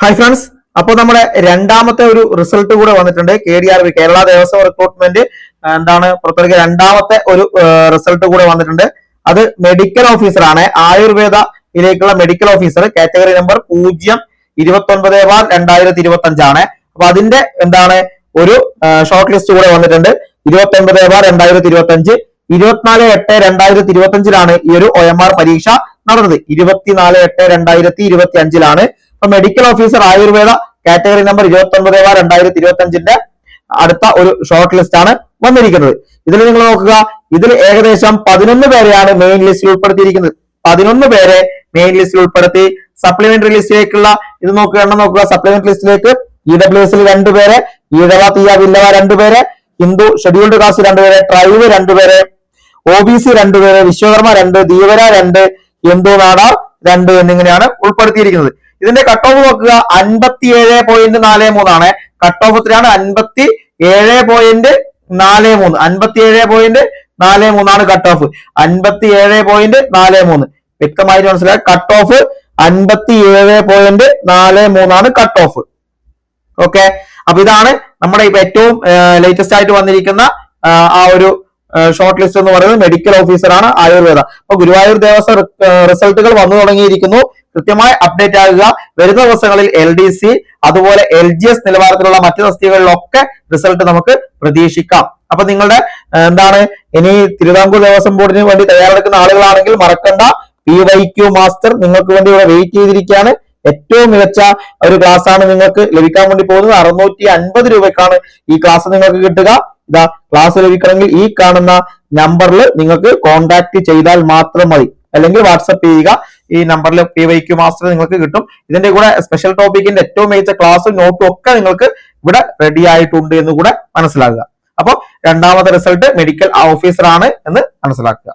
Hi friends അപ്പോൾ നമ്മുടെ രണ്ടാമത്തെ ഒരു റിസൾട്ട് കൂടെ വന്നിട്ടുണ്ട്. K D R B Kerala Devaswom recruitment എന്താണ്? പുറത്തിറക്കിയ രണ്ടാമത്തെ ഒരു റിസൾട്ട് കൂടെ വന്നിട്ടുണ്ട്. അത് മെഡിക്കൽ ഓഫീസറാണ് ആയുർവേദയിലേക്കുള്ള മെഡിക്കൽ ഓഫീസർ കാറ്റഗറി നമ്പർ പൂജ്യം ഇരുപത്തി ഒൻപത് ബാർ രണ്ടായിരത്തി ഇരുപത്തി അഞ്ചാണ് അപ്പൊ അതിന്റെ എന്താണ്? ഒരു ഷോർട്ട് ലിസ്റ്റ് കൂടെ വന്നിട്ടുണ്ട്. ഇരുപത്തി ഒൻപത് ബാർ രണ്ടായിരത്തി ഇരുപത്തി അഞ്ച് ഇരുപത്തിനാല് എട്ട് രണ്ടായിരത്തി ഇരുപത്തി അഞ്ചിലാണ് ഈ ഒരു ഒ എം ആർ പരീക്ഷ നടന്നത്. ഇരുപത്തിനാല് എട്ട് രണ്ടായിരത്തി ഇരുപത്തി അഞ്ചിലാണ് അപ്പൊ medical officer Ayurveda category number ഇരുപത്തി ഒൻപത് ബാർ രണ്ടായിരത്തി ഇരുപത്തി അഞ്ചിന്റെ അടുത്ത ഒരു ഷോർട്ട് ലിസ്റ്റ് ആണ് വന്നിരിക്കുന്നത്. ഇതിൽ നിങ്ങൾ നോക്കുക ഇതിൽ ഏകദേശം പതിനൊന്ന് പേരെയാണ് മെയിൻ ലിസ്റ്റിൽ ഉൾപ്പെടുത്തിയിരിക്കുന്നത്. പതിനൊന്ന് പേരെ മെയിൻ ലിസ്റ്റിൽ ഉൾപ്പെടുത്തി. സപ്ലിമെന്ററി ലിസ്റ്റിലേക്കുള്ള ഇത് നോക്കുക എണ്ണം നോക്കുക. സപ്ലിമെന്ററി ലിസ്റ്റിലേക്ക് ഇ ഡബ്ല്യു എസിൽ രണ്ടുപേരെ ഈഴവ തീയ വില്ലവ രണ്ടുപേരെ ഹിന്ദു ഷെഡ്യൂൾഡ് കാസ്റ്റ് രണ്ടുപേരെ ട്രൈബ് രണ്ടുപേരെ ഒ ബി സി രണ്ടുപേരെ വിശ്വകർമ്മ രണ്ട് ധീവര രണ്ട് ഹിന്ദു നാടാർ രണ്ട് എന്നിങ്ങനെയാണ് ഉൾപ്പെടുത്തിയിരിക്കുന്നത്. ഇതിന്റെ കട്ട് ഓഫ് നോക്കുക. അൻപത്തി ഏഴ് പോയിന്റ് നാല് മൂന്നാണ് കട്ട് ഓഫ് എത്രയാണ് അൻപത്തി ഏഴ് പോയിന്റ് നാല് മൂന്ന് അൻപത്തി ഏഴ് പോയിന്റ് നാല് മൂന്നാണ് കട്ട് ഓഫ് അൻപത്തി ഏഴ് പോയിന്റ് നാല് മൂന്ന് വ്യക്തമായിട്ട് മനസ്സിലായി. കട്ട് ഓഫ് അൻപത്തി ഏഴ് പോയിന്റ് നാല് മൂന്നാണ് കട്ട് ഓഫ് ഓക്കെ അപ്പൊ ഇതാണ് നമ്മുടെ ഇപ്പൊ ഏറ്റവും ലേറ്റസ്റ്റ് ആയിട്ട് വന്നിരിക്കുന്ന ആ, ഒരു ഷോർട്ട് ലിസ്റ്റ് എന്ന് പറയുന്നത് മെഡിക്കൽ ഓഫീസറാണ് ആയുർവേദ. അപ്പൊ ഗുരുവായൂർ ദേവസ്വം റിസൾട്ടുകൾ വന്നു തുടങ്ങിയിരിക്കുന്നു. കൃത്യമായി അപ്ഡേറ്റ് ആകുക. വരുന്ന ദിവസങ്ങളിൽ എൽ ഡി സി അതുപോലെ എൽ ജി എസ് നിലവാരത്തിലുള്ള മറ്റു തസ്തികകളിലൊക്കെ റിസൾട്ട് നമുക്ക് പ്രതീക്ഷിക്കാം. അപ്പൊ നിങ്ങളുടെ എന്താണ് ഇനി തിരുവിതാംകൂർ ദേവസ്വം ബോർഡിന് വേണ്ടി തയ്യാറെടുക്കുന്ന ആളുകളാണെങ്കിൽ മറക്കണ്ട. പി വൈ ക്യു മാസ്റ്റർ നിങ്ങൾക്ക് വേണ്ടി ഇവിടെ വെയിറ്റ് ചെയ്തിരിക്കുകയാണ്. ഏറ്റവും മികച്ച ഒരു ക്ലാസ് ആണ് നിങ്ങൾക്ക് ലഭിക്കാൻ വേണ്ടി പോകുന്നത്. അറുന്നൂറ്റി അൻപത് രൂപയ്ക്കാണ് ഈ ക്ലാസ് നിങ്ങൾക്ക് കിട്ടുക. ഇതാ ക്ലാസ് ലഭിക്കണമെങ്കിൽ ഈ കാണുന്ന നമ്പറിൽ നിങ്ങൾക്ക് കോൺടാക്ട് ചെയ്താൽ മാത്രം മതി. അല്ലെങ്കിൽ വാട്സപ്പ് ചെയ്യുക. ഈ നമ്പറിൽ പി വൈ ക്യു മാസ്റ്റർ നിങ്ങൾക്ക് കിട്ടും. ഇതിന്റെ കൂടെ സ്പെഷ്യൽ ടോപ്പിക്കിന്റെ ഏറ്റവും മികച്ച ക്ലാസ്സും നോട്ടും ഒക്കെ നിങ്ങൾക്ക് ഇവിടെ റെഡി ആയിട്ടുണ്ട് എന്ന് കൂടെ മനസ്സിലാക്കുക. അപ്പോൾ രണ്ടാമത്തെ റിസൾട്ട് മെഡിക്കൽ ഓഫീസറാണ് എന്ന് മനസ്സിലാക്കുക.